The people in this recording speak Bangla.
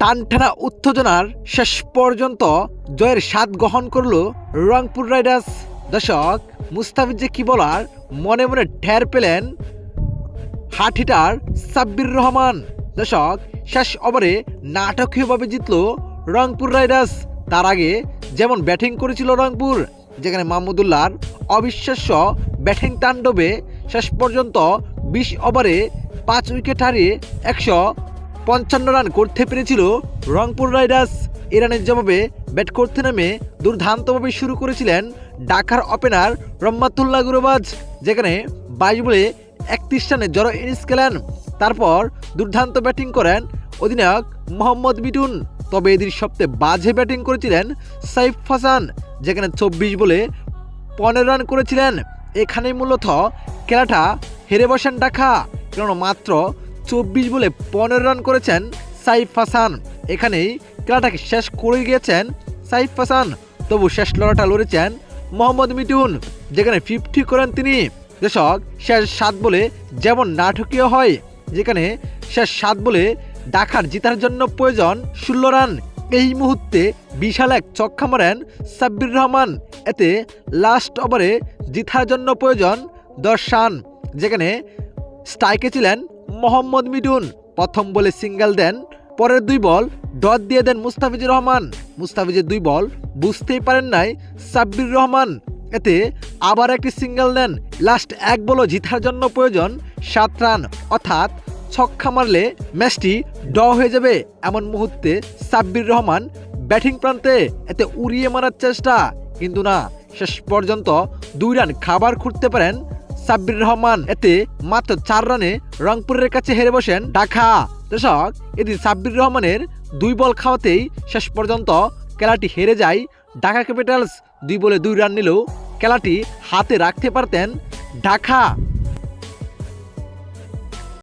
টানটানা উত্তেজনার শেষ পর্যন্ত জয়ের স্বাদ গ্রহণ করল রংপুর রাইডার্স। দর্শক, মুস্তাফিজ কি বলার, মনে মনে ঠের পেলেন হাট হিটার সাব্বির রহমান। দর্শক, শেষ ওভারে নাটকীয়ভাবে জিতল রংপুর রাইডার্স। তার আগে যেমন ব্যাটিং করেছিল রংপুর, যেখানে মাহমুদুল্লাহর অবিশ্বাস্য ব্যাটিং তাণ্ডবে শেষ পর্যন্ত বিশ ওভারে পাঁচ উইকেট হারিয়ে একশো পঞ্চান্ন রান করতে পেরেছিল রংপুর রাইডার্স। ইরানের জবাবে ব্যাট করতে নেমে দুর্দান্তভাবে শুরু করেছিলেন ঢাকার ওপেনার রহমাতুল্লাহ গুরবাজ, যেখানে বাইশ বলে একত্রিশ রানে জড়ো ইনিংস খেলেন। তারপর দুর্দান্ত ব্যাটিং করেন অধিনায়ক মোহাম্মদ মিটুন তবে এদিন সবচেয়ে বাজে ব্যাটিং করেছিলেন সাইফ হাসান, যেখানে চব্বিশ বলে পনেরো রান করেছিলেন। এখানেই মূলত খেলাটা হেরে বসেন ঢাকা কারণ মাত্র চব্বিশ বলে পনেরো রান করেছেন সাইফ হাসান। এখানেই খেলাটাকে শেষ করে গিয়েছেন সাইফ হাসান। তবু শেষ লড়াটা লড়েছেন মোহাম্মদ মিটুন যেখানে ফিফটি করেন তিনি। দর্শক, শেষ সাত বলে যেমন নাটকীয় হয়, যেখানে শেষ সাত বলে ডাকার জিতার জন্য প্রয়োজন ষোলো রান। এই মুহূর্তে বিশাল এক চক্কা মারেন সাব্বির রহমান। এতে লাস্ট ওভারে জিতার জন্য প্রয়োজন দশ রান, যেখানে স্ট্রাইকে ছিলেন মোহাম্মদ মিডুন। প্রথম বলে সিঙ্গেল দেন, পরের দুই বল ডট দিয়ে দেন মুস্তাফিজুর রহমান। মুস্তাফিজের দুই বল বুঝতেই পারেন নাই সাব্বির রহমান। এতে আবার একটি সিঙ্গেল দেন, লাস্ট এক বলও জিতার জন্য প্রয়োজন সাত রান। অর্থাৎ ছক্কা মারলে ম্যাচটি ড হয়ে যাবে এমন মুহূর্তে সাব্বির রহমান ব্যাটিং প্রান্তে এতে উড়িয়ে মারার চেষ্টা। কিন্তু না, শেষ পর্যন্ত দুই রান খাবার খুঁড়তে পারেন সাব্বির রহমান। এতে মাত্র চার রানে রংপুরের কাছে হেরে বসেন ঢাকা। দর্শক, এদিন সাব্বির রহমানের দুই বল খাওয়াতেই শেষ পর্যন্ত খেলাটি হেরে যায় ঢাকা ক্যাপিটালস। দুই বলে দুই রান নিলেও খেলাটি হাতে রাখতে পারতেন ঢাকা।